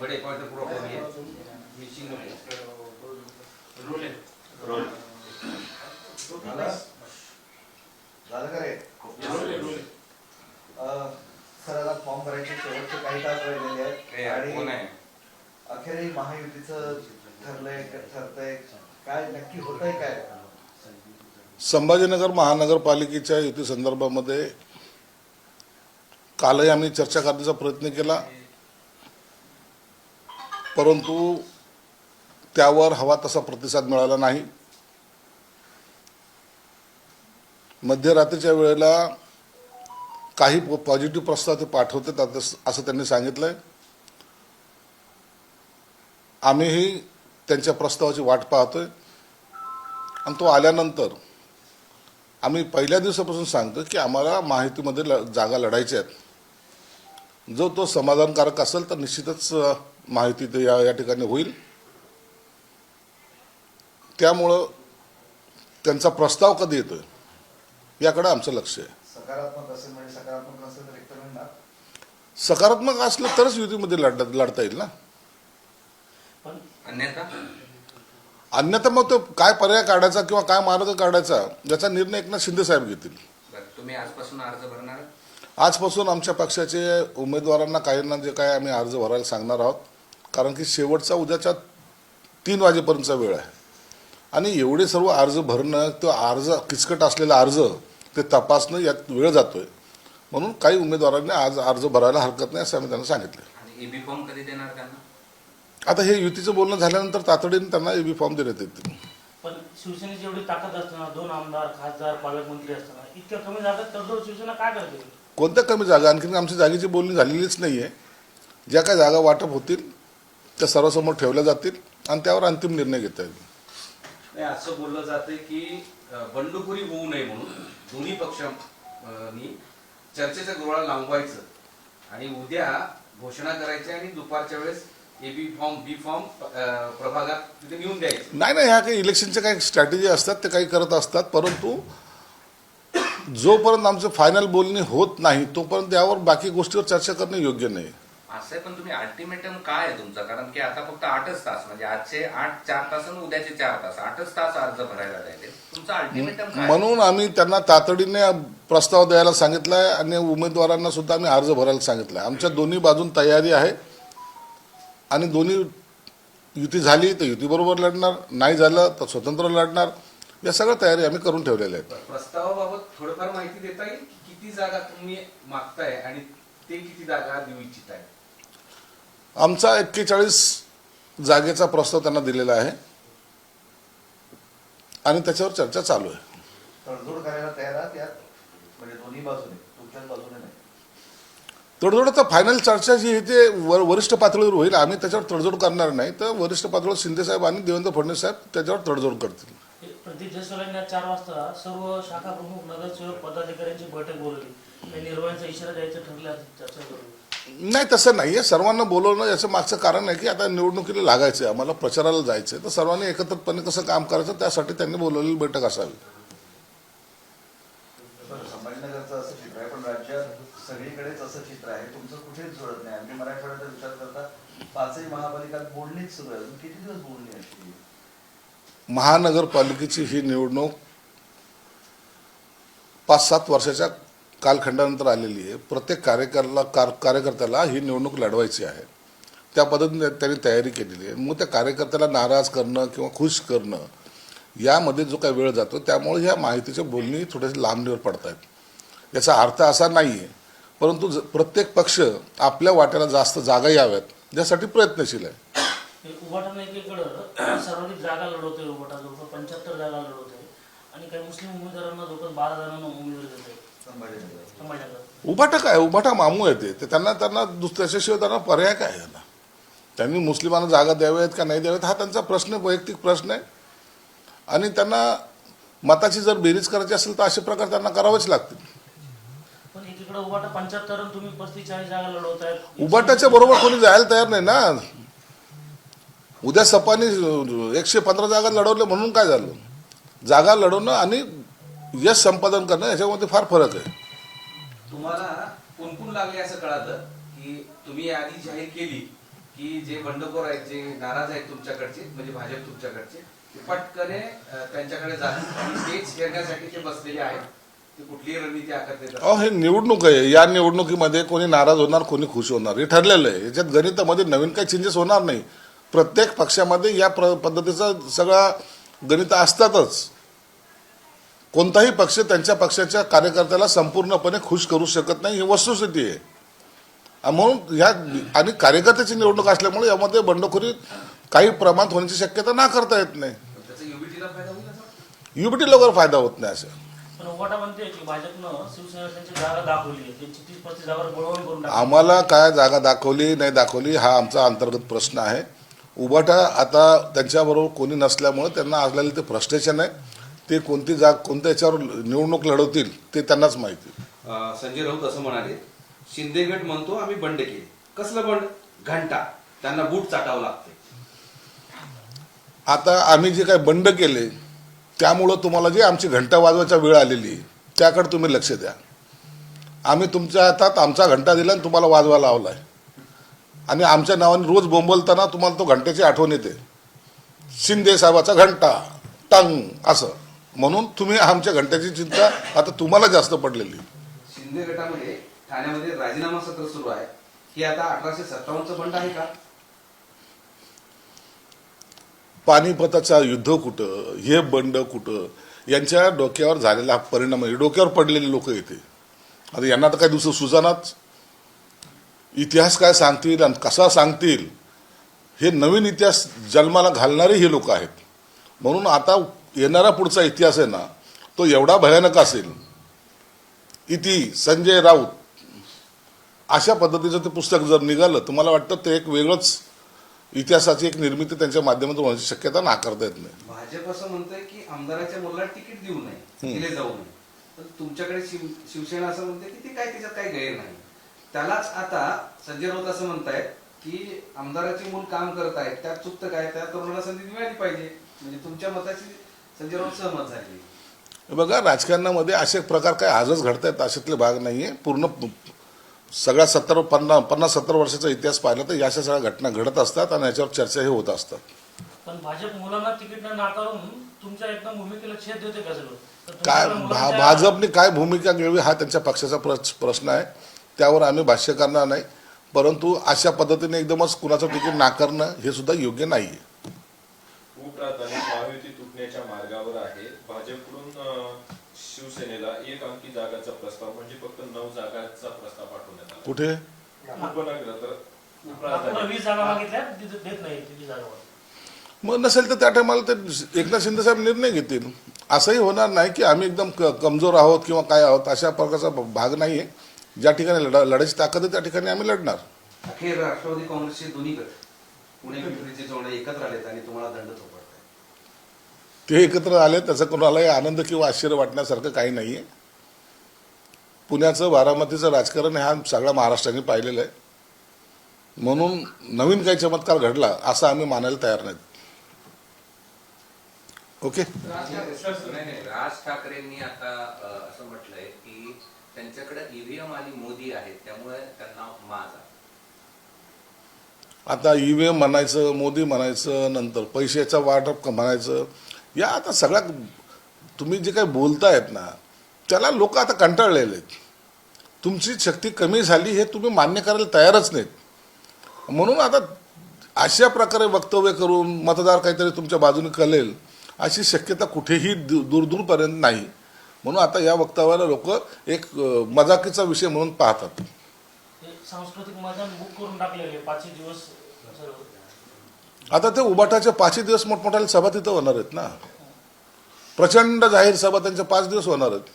बड़े पॉइंट पूरा हो गया मिसिंग रोल है झालं का रे रोल रोल सर आता फॉर्म भरायचे शेवटचे काही तास राहिलेले आहेत. कौन आणि अखेरही महायुतीचं ठरलंय ठरतंय. काय नक्की काय? संभाजीनगर महानगरपालिकेच्या युती संदर्भामध्ये कालही आम्ही चर्चा करण्याचा प्रयत्न केला. परंतु त्यावर हवा तसा प्रतिसाद मिळाला नाही. मध्यरात्रीच्या वेळेला काही पॉझिटिव्ह प्रस्ताव ते पाठवतात असं त्यांनी सांगितलंय. आम्हीही त्यांच्या प्रस्तावाची वाट पाहतोय. आणि तो आल्यानंतर आम्ही पहिल्या दिवसापासून सांगतो की आम्हाला माहितीमध्ये ल जागा लढायच्या आहेत जो तो समाधानकारक असेल तर निश्चितच माहिती ते या या ठिकाणी होईल. त्यामुळं त्यांचा प्रस्ताव कधी येतोय याकडे आमचं लक्ष आहे. सकारात्मक असेल म्हणजे सकारात्मक असलं तरच युतीमध्ये लढ लढता येईल ना? अन्यथा? अन्यथा मग तो काय पर्याय काढायचा किंवा काय मार्ग काढायचा याचा निर्णय एकनाथ शिंदे साहेब घेतील. तुम्ही आजपासून अर्ज भरणार आजपासून आमच्या पक्षाचे उमेदवारांना काहींना जे काय आम्ही अर्ज भरायला सांगणार आहोत कारण की शेवटचा उद्याच्या तीन वाजेपर्यंतचा वेळ आहे. आणि एवढे सर्व अर्ज भरणं तो अर्ज किचकट असलेला अर्ज ते तपासणं यात वेळ जातोय. म्हणून काही उमेदवारांनी आज अर्ज भरायला हरकत नाही असं आम्ही त्यांना सांगितलं आता हे युतीचं बोलणं झाल्यानंतर तातडीने त्यांना एबी फॉर्म देण्यात येतील. पण शिवसेनेची एवढी ताकद असताना दोन आमदार खासदार पालकमंत्री असताना इतक्या कमी जागात तडजोड शिवसेना काय करते? कोणत्या कमी जागा? आणखी आमची जागेची बोलणी झालेलीच नाही आहे ज्या काय जागा वाटप होतील त्या सर्वांसमोर ठेवल्या जातील आणि त्यावर अंतिम निर्णय घेता येईल. नाही असं बोललं जाते की बंडखोरी होऊ नये म्हणून दोन्ही पक्षांनी चर्चेचं गोळा लांबवायचं आणि उद्या घोषणा करायची आणि दुपारच्या वेळेस A B form B form a, प्रभागात तिथे घेऊन द्यायचं. नाही नाही ह्या काही इलेक्शनच्या काही स्ट्रॅटेजी असतात ते काही करत असतात परंतु जोपर्यंत आमचं फायनल बोलणी होत नाही तोपर्यंत यावर बाकी गोष्टीवर चर्चा करणे योग्य नाही. असं पण तुम्ही अल्टिमेटम काय आहे तुमचं? कारण की आता फक्त आठच तास म्हणजे आजचे आठ चार तास आणि उद्याचे चार तास आठच तास अर्ज भरायला जायचे तुमचं अल्टिमेटम काय म्हणून आम्ही त्यांना तातडीने प्रस्ताव द्यायला सांगितलाय आणि उमेदवारांना सुद्धा आम्ही अर्ज भरायला सांगितलाय. आमच्या दोन्ही बाजून तयारी आहे. आणि दोन्ही युती झाली तर युतीबरोबर लढणार नाही झालं तर स्वतंत्र लढणार. या सगळ्या तयारी आम्ही करून ठेवलेल्या आहेत. प्रस्तावाबाबत थोडंफार माहिती देता येईल की किती जागा तुम्ही मागताय आणि ते किती जागा देऊ इच्छित आहे आमचा एक्केचाळीस जागेचा प्रस्ताव त्यांना दिलेला आहे. आणि त्याच्यावर चर्चा चालू आहे. तडजोड करायला तयार आहात यात? म्हणजे दोन्ही बाजूने तुमच्याच बाजूने नाही. तडजोड आता फायनल चर्चा जी आहे ते वर वरिष्ठ पातळीवर होईल. आम्ही त्याच्यावर तडजोड करणार नाही. तर वरिष्ठ पातळीवर शिंदेसाहेब आणि देवेंद्र फडणवीस साहेब त्याच्यावर तडजोड करतील. प्रदीप जयस्वालांनी चार वाजता सर्व शाखा प्रमुख नगरसेवक पदाधिकाऱ्यांची बैठक बोलवली. इशारा द्यायचं ठरलं आज चर्चा नाही तसं नाही. आहे सर्वांना बोलवणं याचं मागचं कारण आहे की आता निवडणुकीला लागायचं आहे आम्हाला प्रचाराला जायचं आहे तर सर्वांनी एकत्रितपणे कसं काम करायचं त्यासाठी त्यांनी बोलवलेली बैठक असावी बरं, संभाजीनगरचं असं चित्र आहे पण राज्यात सगळीकडेच असं चित्र आहे तुमचं कुठेच जुळत नाही आम्ही मराठवाड्याचा विचार करता पाचही अजून किती दिवस बोलणी महानगरपालिकेची ही निवडणूक पाच सात वर्षाच्या कालखंडानंतर आलेली आहे. प्रत्येक कार्यकर्त्याला कार कार्यकर्त्याला ही निवडणूक लढवायची आहे. त्या पद्धतीने त्यांनी तयारी केलेली आहे. मग त्या कार्यकर्त्याला नाराज करणं किंवा खुश करणं यामध्ये जो काही वेळ जातो त्यामुळे ह्या माहितीच्या बोलणी थोडेसे लांबणीवर पडत आहेत याचा अर्थ असा नाही आहे परंतु ज- प्रत्येक पक्ष आपल्या वाट्याला जास्त जागा याव्यात यासाठी प्रयत्नशील आहे. हे उभाटानं एकीकडं सर्वाधिक जागा लढवतोय उभाटा जवळपास पंच्याहत्तर जागा लढवतोय. आणि काही मुस्लिम उमेदवारांना जवळपास बारा जणांना उमेदवारी देतोय. संभाजीनगर उभाटा काय? उभाटा मामू आहे ते. ते त्यांना त्यांना दुस- त्याच्याशिवाय त्यांना पर्याय काय आहे त्यांना त्यांनी मुस्लिमांना जागा द्याव्यात का नाही द्याव्यात? हा त्यांचा प्रश्न वैयक्तिक प्रश्न आहे. आणि त्यांना मताची जर बेरीज करायची असेल तर असे प्रकार त्यांना करावेच लागतील. पण एकीकडे उभाटा पंच्याहत्तर आणि तुम्ही पस्तीस चाळीस जागा लढवतायत उभाटाच्या बरोबर कोणी जायला तयार नाही ना? उद्या सपानी एकशे पंधरा जागा लढवल्या म्हणून काय झालं? जागा लढवणं आणि यश संपादन करणं याच्यामध्ये फार फरक आहे. तुम्हाला कुणकुण लागले असं कळालं? की तुम्ही आधी जाहीर केली की जे बंडखोर आहेत जे नाराज आहेत तुमच्याकडचे म्हणजे भाजप तुमच्याकडचे ते पटकने त्यांच्याकडे आणि तेच घेण्यासाठी ते बसलेले आहेत अहो हे निवडणूक आहे. या निवडणुकीमध्ये कोणी नाराज होणार कोणी खुश होणार. हे ठरलेलं आहे. याच्यात गणितामध्ये नवीन काही चेंजेस होणार नाही. प्रत्येक पक्षामध्ये या प्र पद्धतीचा सगळा गणित असतातच. कोणताही पक्ष त्यांच्या पक्षाच्या कार्यकर्त्याला संपूर्णपणे खुश करू शकत नाही ही वस्तुस्थिती आहे. आणि म्हणून ह्या आणि कार्यकर्त्याची निवडणूक असल्यामुळे यामध्ये बंडखोरी काही प्रमाणात होण्याची शक्यता नाकारता येत नाही. युबिटी लवकर फायदा होत नाही असं. आम्हाला काय जागा दाखवली नाही दाखवली हा आमचा अंतर्गत प्रश्न आहे. उबाटा आता त्यांच्याबरोबर कोणी नसल्यामुळे त्यांना असलेलं ते फ्रस्ट्रेशन आहे. ते कोणती जाग कोणत्या याच्यावर निवडणूक लढवतील ते त्यांनाच माहिती. संजय राऊत असं म्हणाले शिंदेगड म्हणतो आम्ही बंड केले. कसलं बंड? घंटा. त्यांना बूट चाटावं लागते आता आम्ही जे काही बंड केले त्यामुळं तुम्हाला जे आमची घंटा वाजवायचा वेळ आलेली त्याकडे तुम्ही लक्ष द्या. आम्ही तुमच्या हातात आमचा घंटा दिला आणि तुम्हाला वाजवायला लावला आहे आणि आमच्या नावाने रोज बोंबलताना तुम्हाला तो घंट्याची आठवण येते. शिंदे साहेबाचा घंटा टंग असं. म्हणून तुम्ही आमच्या घंट्याची चिंता आता तुम्हाला जास्त पडलेली. शिंदे गटामध्ये ठाण्यामध्ये राजीनामा सत्र सुरू आहे. ही आता अठराशे सत्तावन्नचं बंड आहे का? पानिपताचा युद्ध कुठं? हे बंड कुठं? यांच्या डोक्यावर झालेला परिणाम आहे. डोक्यावर पडलेले लोक येते आता यांना तर काही दुसरं सुजानाच. इतिहास काय सांगतील आणि कसा सांगतील? हे नवीन इतिहास जन्माला घालणारे हे लोक आहेत. म्हणून आता येणारा पुढचा इतिहास आहे ना तो एवढा भयानक असेल. इति संजय राऊत अशा पद्धतीचं ते पुस्तक जर निघालं तर मला वाटतं ते एक वेगळंच इतिहासाची एक निर्मिती त्यांच्या माध्यमातून होण्याची शक्यता नाकारता येत नाही. भाजप असं म्हणतंय की आमदाराच्या मुलाला तिकीट देऊ नये दिले जाऊ नये. तुमच्याकडे शिव शिवसेना असं म्हणते की ते काय त्याच्यात काही गैर नाही. त्यालाच आता संजय राऊत असं म्हणतायत की आमदाराचे मूल काम करत आहेत त्यात चुकतं काय? त्या तरुणाला संधी मिळाली पाहिजे. म्हणजे तुमच्या मताशी संजय राऊत सहमत झाली. हे बघा राजकारणामध्ये असे प्रकार काय आजच घडत आहेत अशातले भाग नाही आहे पूर्ण सगळ्या सत्तर पन्नास पन्नास सत्तर वर्षाचा इतिहास पाहिला तर या अशा सगळ्या घटना घडत असतात आणि याच्यावर चर्चाही होत असतात. पण भाजप मुलांना तिकीट न नाकारून तुमच्या एकदम भूमिकेला छेद देते का काय भाजपने काय भूमिका घ्यावी हा त्यांच्या पक्षाचा प्रश्न आहे. त्यावर आम्ही भाष्य करणार नाही. परंतु अशा पद्धतीने एकदमच कुणाचं तिकीट नाकारणं हे सुद्धा योग्य नाही आहे उपराजधानी महायुती तुटण्याच्या मार्गावर आहे. भाजपकडून अं, शिवसेनेला एक अंकी जागाचा प्रस्ताव म्हणजे फक्त नऊ जागांचा प्रस्ताव पाठवण्यात आला. कुठे? उपनगर तर नागपूरला उपराजधानी वीस जागा मागितल्या तिथे देत नाही तिथे जागा मग नसेल तर त्या टायमाला ते एकनाथ शिंदे साहेब निर्णय घेतील. असंही होणार नाही की आम्ही एकदम क- कमजोर आहोत किंवा काय आहोत अशा प्रकारचा भाग नाही आहे ज्या ठिकाणी लढा लढायची ताकद आहे त्या ठिकाणी आम्ही लढणार. अखेर राष्ट्रवादी काँग्रेसचे दोन्ही गट पुणे पिंपरीचे जोडे एकत्र आलेत आणि तुम्हाला दंड थोपडताय ते एकत्र आले त्याचा कोणालाही आनंद किंवा आश्चर्य वाटण्यासारखं काही नाही आहे पुण्याचं बारामतीचं राजकारण हा सगळ्या महाराष्ट्राने पाहिलेलं आहे. म्हणून नवीन काही चमत्कार घडला असं आम्ही मानायला तयार नाहीत. ओके? राज ठाकरे- नाही, नाही, राज ठाकरेंनी आता असं म्हटलंय की त्यांच्याकडे ईव्हीएम आणि मोदी आहेत त्यामुळे त्यांना माज आता ईव्हीएम म्हणायचं मोदी म्हणायचं नंतर पैशाचा वाटप म्हणायचं या आता सगळ्या तुम्ही जे काही बोलतायत ना त्याला लोक आता कंटाळलेले आहेत. तुमची शक्ती कमी झाली हे तुम्ही मान्य करायला तयारच नाहीत. म्हणून आता अशा प्रकारे वक्तव्य करून मतदार काहीतरी तुमच्या बाजूने कळेल अशी शक्यता कुठेही दूर दूरदूरपर्यंत नाही. म्हणून आता या वक्तव्याला लोक एक मजाकीचा विषय म्हणून पाहतात. सांस्कृतिक मैदान बुक करून टाकलेले दिवस. आता ते उबाटाचे पाचही दिवस मोठमोठ्या सभा तिथं होणार आहेत ना? प्रचंड जाहीर सभा त्यांच्या पाच दिवस होणार आहेत.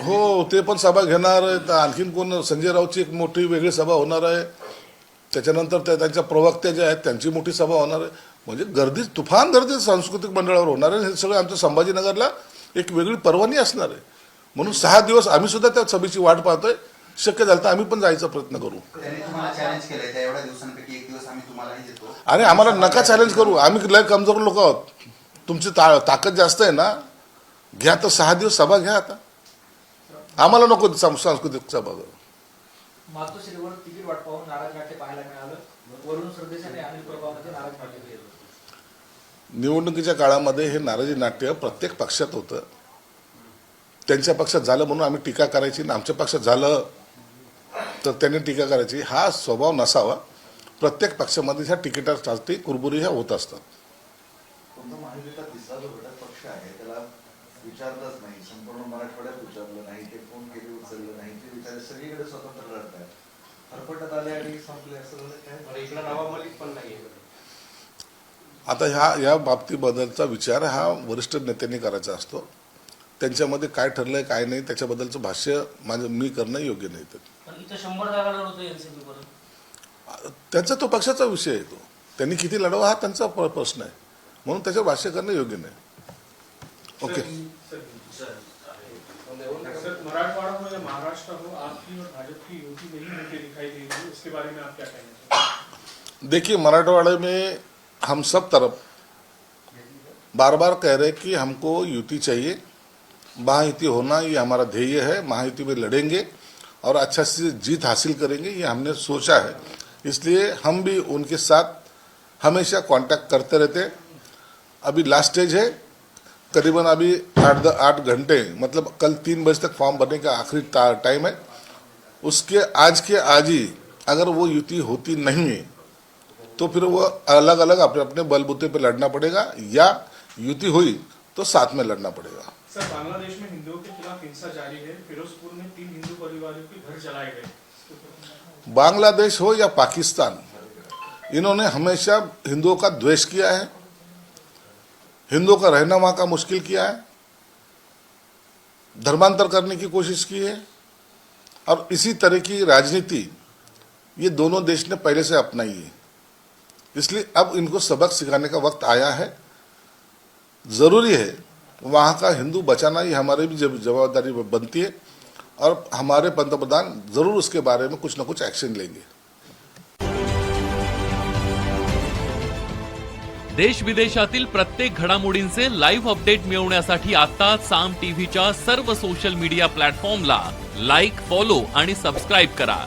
हो ते पण सभा घेणार आहेत. आणखीन कोण संजय राऊतची एक मोठी वेगळी सभा होणार आहे. त्याच्यानंतर त्या त्यांच्या प्रवक्ते जे आहेत त्यांची मोठी सभा होणार आहे. म्हणजे गर्दी तुफान गर्दी सांस्कृतिक मंडळावर होणार आहे. हे सगळं आमच्या संभाजीनगरला एक वेगळी पर्वणी असणार आहे. म्हणून सहा दिवस आम्ही सुद्धा त्या सभेची वाट पाहतोय. शक्य झालं तर आम्ही पण जायचा प्रयत्न करू. त्यांनी तुम्हाला चॅलेंज केलंय. त्या एवढ्या दिवसांपैकी एक दिवस आम्ही तुम्हालाही देतो. आणि आम्हाला नका चॅलेंज करू. आम्ही लय कमजोर लोक आहोत. तुमची ता ताकद जास्त आहे ना? घ्या तर सहा दिवस सभा घ्या आता. आम्हाला नको सांस्कृतिक सभा मातोश्रीवर निवडणुकीच्या काळामध्ये हे नाराजी नाट्य प्रत्येक पक्षात होतं. त्यांच्या पक्षात झालं म्हणून आम्ही टीका करायची आणि आमच्या पक्षात झालं तर त्यांनी टीका करायची. हा स्वभाव नसावा. प्रत्येक पक्षामध्ये ह्या तिकिटासाठी कुरबुरी ह्या होत असतात. आहे नाही. नाही. नाही. सगळीकडे स्वतंत्र लढत आहेत फरफटत आले आणि संपले असं झालं काय? इकडे नवा मलिक पण नाहीये. आता ह्या या बाबतीबद्दलचा विचार हा वरिष्ठ नेत्यांनी करायचा असतो. त्यांच्यामध्ये काय ठरलंय काय नाही त्याच्याबद्दलचं भाष्य माझं मी करणं योग्य नाही तर. त्यांचा तो पक्षाचा विषय आहे तो. त्यांनी किती लढवा हा त्यांचा प्रश्न आहे. म्हणून त्याच्यावर भाष्य करणं योग्य नाही. ओके. सर मराठवाड़ा या महाराष्ट्र आपकी और भाजपा की युति नहीं होती दिखाई दे रही इसके बारे में आप क्या कहेंगे? देखिए मराठवाड़े में हम सब तरफ़ बार बार कह रहे कि हमको युति चाहिए, महायुति होना ये हमारा ध्येय है, महायुति में लड़ेंगे और अच्छा से जीत हासिल करेंगे, ये हमने सोचा है इसलिए हम भी उनके साथ हमेशा कांटेक्ट करते रहते हैं। अभी लास्ट स्टेज है, करीबन अभी आठ आठ घंटे मतलब कल तीन बजे तक फॉर्म भरने का आखिरी टाइम है उसके आज के आज ही, अगर वो युति होती नहीं है तो फिर वो अलग अलग अपने अपने बलबूते पे लड़ना पड़ेगा या युति हुई तो साथ में लड़ना पड़ेगा। सर बांग्लादेश में हिंदुओं के खिलाफ हिंसा जारी है फिरोजपुर में तीन हिंदू परिवारों के घर जलाए गए। बांग्लादेश हो या पाकिस्तान इन्होंने हमेशा हिंदुओं का द्वेष किया है हिंदुओं का रहना वहाँ का मुश्किल किया है धर्मांतर करने की कोशिश की है और इसी तरह की राजनीति ये दोनों देश ने पहले से अपनाई है। इसलिए अब इनको सबक सिखाने का वक्त आया है। जरूरी है वहां का हिंदू बचाना ये हमारी भी जब- जवाबदारी बनती है और हमारे पंतप्रधान जरूर उसके बारे में कुछ ना कुछ एक्शन लेंगे। देश विदेशातील प्रत्येक घडामोडींचे लाईव्ह अपडेट मिळवण्यासाठी आता साम टीव्हीच्या सर्व सोशल मीडिया प्लॅटफॉर्मला लाईक फॉलो आणि सबस्क्राईब करा.